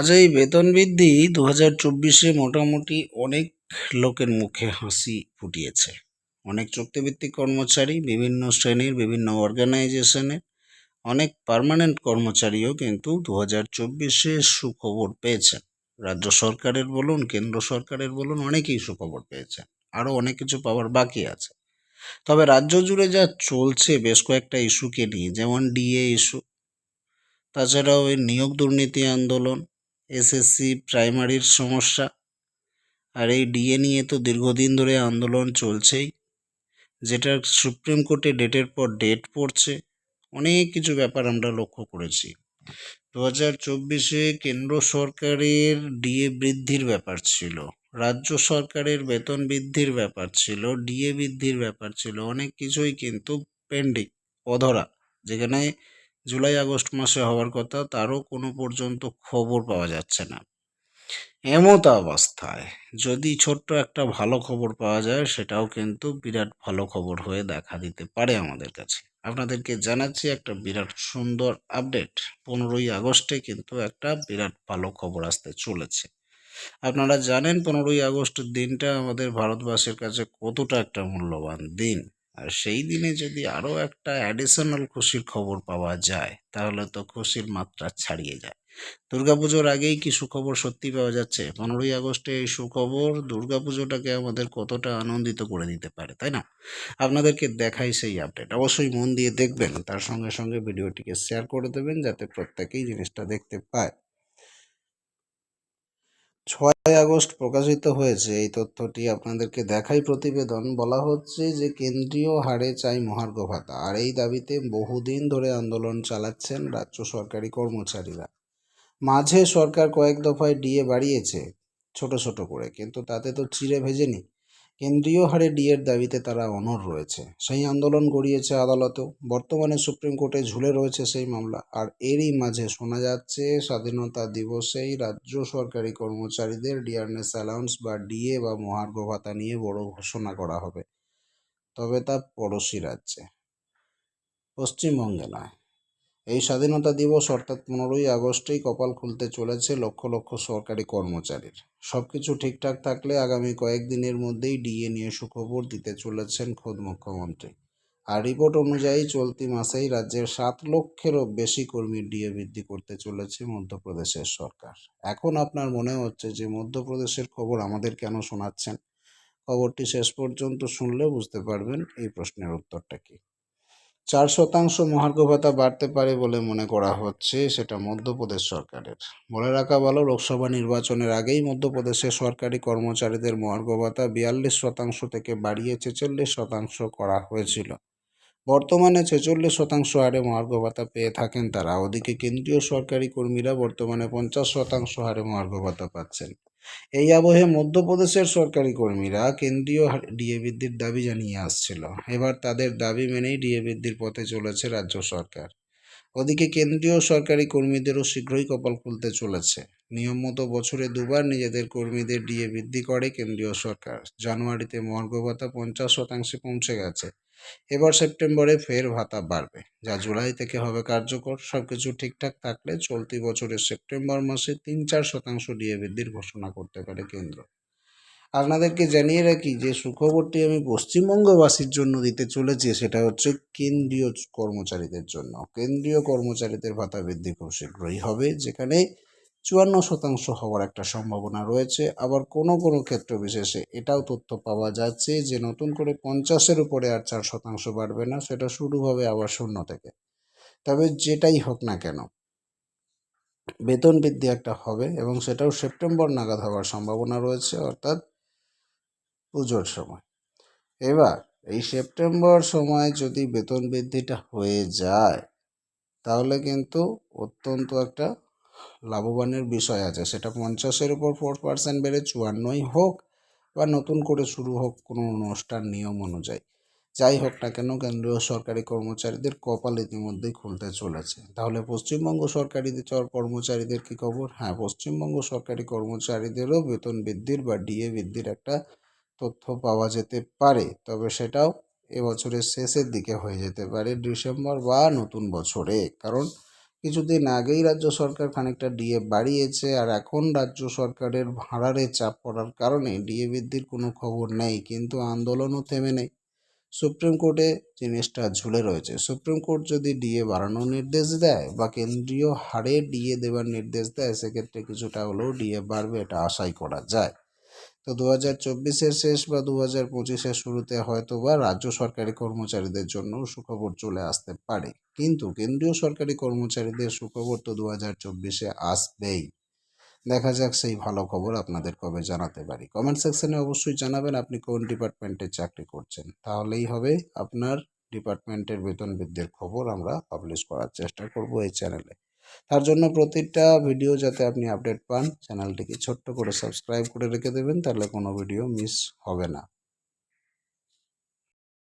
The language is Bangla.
আচ্ছা এই বেতন বৃদ্ধি দু হাজার চব্বিশে মোটামুটি অনেক লোকের মুখে হাসি ফুটিয়েছে। অনেক চুক্তিভিত্তিক কর্মচারী, বিভিন্ন শ্রেণির, বিভিন্ন অর্গানাইজেশনের অনেক পার্মানেন্ট কর্মচারীও কিন্তু দু হাজার চব্বিশে সুখবর পেয়েছেন। রাজ্য সরকারের বলুন, কেন্দ্র সরকারের বলুন, অনেকেই সুখবর পেয়েছেন। আরও অনেক কিছু পাওয়ার বাকি আছে। তবে রাজ্য জুড়ে যা চলছে, বেশ কয়েকটা ইস্যুকে নিয়ে, যেমন ডিএ ইস্যু, তাছাড়াও এই নিয়োগ দুর্নীতি আন্দোলন এসএসসি প্রাইমারির সমস্যা আর এই ডিএ নিয়ে তো দীর্ঘদিন ধরে আন্দোলন চলছেই যেটা সুপ্রিম কোর্টে ডেটের পর ডেট পড়ছে, অনেক কিছু ব্যাপার আমরা লক্ষ্য করেছি। দু হাজার চব্বিশে কেন্দ্র সরকারের ডিএ বৃদ্ধির ব্যাপার ছিল, রাজ্য সরকারের বেতন বৃদ্ধির ব্যাপার ছিল ডিএ বৃদ্ধির ব্যাপার ছিল, অনেক কিছুই কিন্তু পেন্ডিং অধরা, যেখানে জুলাই আগস্ট মাসে হওয়ার কথা, তারও কোনো পর্যন্ত খবর পাওয়া যাচ্ছে না। এমত অবস্থায়, যদি ছোট্ট একটা ভালো খবর পাওয়া যায়, সেটাও কিন্তু বিরাট ভালো খবর হয়ে দেখা দিতে পারে আমাদের কাছে। আপনাদেরকে জানাচ্ছি একটা বিরাট সুন্দর আপডেট। পনেরোই আগস্টে কিন্তু একটা বিরাট ভালো খবর আসতে চলেছে। আপনারা জানেন, পনেরোই আগস্ট দিনটা আমাদের ভারতবাসীর কাছে কতটা একটা মূল্যবান দিন। আর সেই দিনে যদি আরও একটা অ্যাডিশনাল খুশির খবর পাওয়া যায়, তাহলে তো খুশির মাত্রা ছাড়িয়ে যায়। দুর্গাপুজোর আগেই কি সুখবর সত্যি পাওয়া যাচ্ছে? পনেরোই আগস্টে এই সুখবর দুর্গাপুজোটাকে আমাদের কতটা আনন্দিত করে দিতে পারে, তাই না? আপনাদেরকে দেখাই সেই আপডেট অবশ্যই মন দিয়ে দেখবেন, তার সঙ্গে সঙ্গে ভিডিওটিকে শেয়ার করে দেবেন, যাতে প্রত্যেকেই জিনিসটা দেখতে পায়। ছয় আগস্ট প্রকাশিত হয়েছে। এই তথ্যটি আপনাদেরকে দেখাই প্রতিবেদন। বলা হচ্ছে যে কেন্দ্রীয় হারে চাই মহার্ঘ ভাতা। আর এই দাবিতে বহুদিন ধরে আন্দোলন চালাচ্ছেন রাজ্য সরকারি কর্মচারীরা। মাঝে সরকার কয়েক দফায় ডিএ বাড়িয়েছে ছোট ছোট করে, কিন্তু তাতে তো চিড়ে ভেজেনি। কেন্দ্রীয় হারে ডিএর দাবিতে তারা অনড় রয়েছে। সেই আন্দোলন গড়িয়েছে আদালতেও। বর্তমানে সুপ্রিম কোর্টে ঝুলে রয়েছে সেই মামলা। আর এরই মাঝে শোনা যাচ্ছে, স্বাধীনতা দিবসেই রাজ্য সরকারি কর্মচারীদের ডিয়ারনেস অ্যালাউন্স বা ডিএ বা মহার্ঘ ভাতা নিয়ে বড় ঘোষণা করা হবে। তবে তা পড়োশি রাজ্যে। পশ্চিমবঙ্গে নয়। এই স্বাধীনতা দিবস অর্থাৎ পনেরোই আগস্টেই কপাল খুলতে চলেছে লক্ষ লক্ষ সরকারি কর্মচারীর। সব কিছু ঠিকঠাক থাকলে আগামী কয়েকদিনের মধ্যেই ডিএ নিয়ে সুখবর দিতে চলেছেন খোদ মুখ্যমন্ত্রী। আর রিপোর্ট অনুযায়ী চলতি মাসেই রাজ্যের সাত লক্ষেরও বেশি কর্মীর ডিএ বৃদ্ধি করতে চলেছে মধ্যপ্রদেশের সরকার। এখন আপনার মনে হচ্ছে যে মধ্যপ্রদেশের খবর আমাদের কেন শোনাচ্ছেন? খবরটি শেষ পর্যন্ত শুনলে বুঝতে পারবেন এই প্রশ্নের উত্তরটা কী? চার শতাংশ মহার্ঘ ভাতা বাড়তে পারে বলে মনে করা হচ্ছে, সেটা মধ্যপ্রদেশ সরকারের। বলে রাখা ভালো, লোকসভা নির্বাচনের আগেই মধ্যপ্রদেশে সরকারি কর্মচারীদের মহার্ঘ ভাতা বিয়াল্লিশ শতাংশ থেকে বাড়িয়ে ছেচল্লিশ শতাংশ করা হয়েছিল। বর্তমানে ছেচল্লিশ শতাংশ হারে মহার্ঘ ভাতা পেয়ে থাকেন তারা। ওদিকে কেন্দ্রীয় সরকারি কর্মীরা বর্তমানে পঞ্চাশ শতাংশ হারে মহার্ঘ ভাতা পাচ্ছেন। এই আবহে মধ্যপ্রদেশের সরকারি কর্মীরা কেন্দ্রীয় ডিএ বৃদ্ধির দাবি জানিয়ে আসছিল। এবার তাদের দাবি মেনেই ডিএ বৃদ্ধির পথে চলেছে রাজ্য সরকার। ওদিকে কেন্দ্রীয় সরকারি কর্মীদেরও শীঘ্রই কপাল খুলতে চলেছে। নিয়ম মতো বছরে দুবার নিজেদের কর্মীদের ডিএ বৃদ্ধি করে কেন্দ্রীয় সরকার। জানুয়ারিতে মর্গ ভাতা পঞ্চাশ শতাংশে পৌঁছে গেছে। এবার সেপ্টেম্বরে ফের ভাতা বাড়বে, যা জুলাই থেকে হবে কার্যকর। সবকিছু ঠিকঠাক থাকলে চলতি বছরের সেপ্টেম্বর মাসে তিন চার শতাংশ ডিএ বৃদ্ধির ঘোষণা করতে পারে কেন্দ্র। আপনাদেরকে জানিয়ে রাখি যে সুখবরটি আমি পশ্চিমবঙ্গবাসীর জন্য দিতে চলেছি, সেটা হচ্ছে কেন্দ্রীয় কর্মচারীদের জন্য। কেন্দ্রীয় কর্মচারীদের ভাতা বৃদ্ধি খুব শীঘ্রই হবে, যেখানে চুয়ান্ন শতাংশ হওয়ার একটা সম্ভাবনা রয়েছে। আবার কোনো কোনো ক্ষেত্র বিশেষে এটাও তথ্য পাওয়া যাচ্ছে যে, নতুন করে পঞ্চাশের উপরে আর চার শতাংশ বাড়বে না, সেটা শুরু হবে আবার শূন্য থেকে। তবে যেটাই হোক না কেন, বেতন বৃদ্ধি একটা হবে এবং সেটাও সেপ্টেম্বর নাগাদ হওয়ার সম্ভাবনা রয়েছে, অর্থাৎ পুজোর সময়। এবার, এই সেপ্টেম্বর সময় যদি বেতন বৃদ্ধিটা হয়ে যায়, তাহলে কিন্তু অত্যন্ত একটা লাভবানের বিষয় আছে। সেটা পঞ্চাশের উপর ফোর পার্সেন্ট বেড়ে চুয়ান্নই হোক বা নতুন করে শুরু হোক কোনো অনুষ্ঠান নিয়ম অনুযায়ী। যাই হোক না কেন, কেন্দ্রীয় সরকারি কর্মচারীদের কপাল ইতিমধ্যেই খুলতে চলেছে। তাহলে পশ্চিমবঙ্গ সরকারি কর্মচারীদের কি খবর? হ্যাঁ পশ্চিমবঙ্গ সরকারি কর্মচারীদেরও বেতন বৃদ্ধির বা ডিএ বৃদ্ধির একটা তথ্য পাওয়া যেতে পারে। তবে সেটাও এবছরের শেষের দিকে হয়ে যেতে পারে ডিসেম্বর বা নতুন বছরে। কারণ কিছুদিন আগেই রাজ্য সরকার খানিকটা ডিএ বাড়িয়েছে আর এখন রাজ্য সরকারের ভাড়ারে চাপ পড়ার কারণে ডিএ বৃদ্ধির কোনো খবর নেই, কিন্তু আন্দোলনও থেমে নেই। সুপ্রিম কোর্টে জিনিসটা ঝুলে রয়েছে, সুপ্রিম কোর্ট যদি ডিএ বাড়ানোর নির্দেশ দেয় বা কেন্দ্রীয় হারে ডিএ দেওয়ার নির্দেশ দেয়, সেক্ষেত্রে কিছুটা হলেও ডিএ বাড়বে এটা আশাই করা যায়। তো দু হাজার চব্বিশের শেষ বা দু হাজার পঁচিশের শুরুতে হয়তো বা রাজ্য সরকারি কর্মচারীদের জন্য সুখবর চলে আসতে পারে। কিন্তু কেন্দ্রীয় সরকারি কর্মচারীদের সুখবর তো দু হাজার চব্বিশে আসবেই। দেখা যাক সেই ভালো খবর আপনাদের কবে জানাতে পারি। কমেন্ট সেকশনে অবশ্যই জানাবেন আপনি কোন ডিপার্টমেন্টে চাকরি করছেন। তাহলেই হবে আপনার ডিপার্টমেন্টের বেতন বৃদ্ধির খবর আমরা পাবলিশ করার চেষ্টা করব এই চ্যানেলে তার জন্য প্রতিটা ভিডিও যাতে আপনি আপডেট পান চ্যানেলটিকে ছোট্ট করে সাবস্ক্রাইব করে রেখে দেবেন, তাহলে কোনো ভিডিও মিস হবে না।